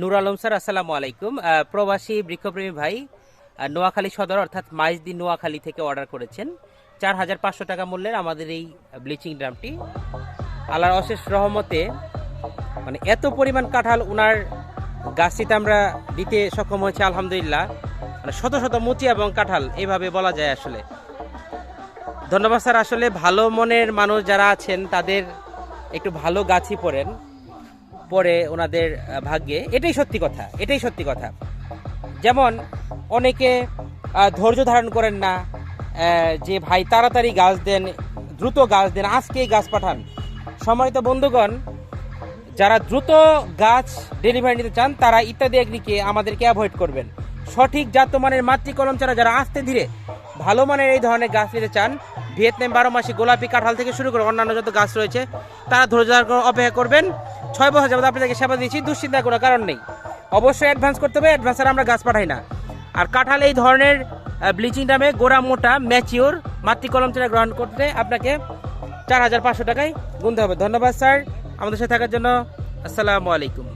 Nur Alam sir, আসসালামু আলাইকুম। প্রবাসী বৃক্ষপ্রেমী ভাই নোয়াখালী সদর, অর্থাৎ মাইজদি নোয়াখালী থেকে অর্ডার করেছেন। চার হাজার পাঁচশো টাকা মূল্যের আমাদের এই ব্লিচিং ড্রামটি। আল্লাহর অশেষ রহমতে মানে এত পরিমাণ কাঁঠাল ওনার গাছটিতে আমরা দিতে সক্ষম হয়েছে, আলহামদুলিল্লাহ। মানে শত শত মুচি এবং কাঁঠাল এইভাবে বলা যায় আসলে। ধন্যবাদ স্যার, আসলে ভালো মনের মানুষ যারা আছেন, তাদের একটু ভালো গাছই পড়েন। পরে ওনাদের ভাগ্যে। এটাই সত্যি কথা, এটাই সত্যি কথা। যেমন অনেকে ধৈর্য ধারণ করেন না যে ভাই তাড়াতাড়ি গাছ দেন, দ্রুত গাছ দেন, আজকেই গাছ পাঠান। সম্মানিত বন্ধুগণ, যারা দ্রুত গাছ ডেলিভারি নিতে চান, তারা ইত্যাদি এগ্রিকে আমাদেরকে অ্যাভয়েড করবেন। সঠিক জাতমানের মাতৃকলম ছাড়া যারা আস্তে ধীরে ভালো মানের এই ধরনের গাছ নিতে চান, ভিয়েতনাম বারো মাসে গোলাপি কাঁঠাল থেকে শুরু করে অন্যান্য যত গাছ রয়েছে, তারা ধৈর্য অপেক্ষা করবেন। ছয় বছর যাবত আপনাদেরকে সেবা দিয়েছি দুশ্চিন্তা কোনো কারণ নেই। অবশ্যই অ্যাডভান্স করতে হবে অ্যাডভান্স আমরা গাছ পাঠাই না। আর কাঁঠাল এই ধরনের ব্লিচিং দামে গোড়া মোটা ম্যাচিওর মাতৃকলম ছাড়া গ্রহণ করতে আপনাকে চার হাজার পাঁচশো টাকায় গুনতে হবে। ধন্যবাদ, স্যার। আমাদের সাথে থাকার জন্য আসসালামু আলাইকুম।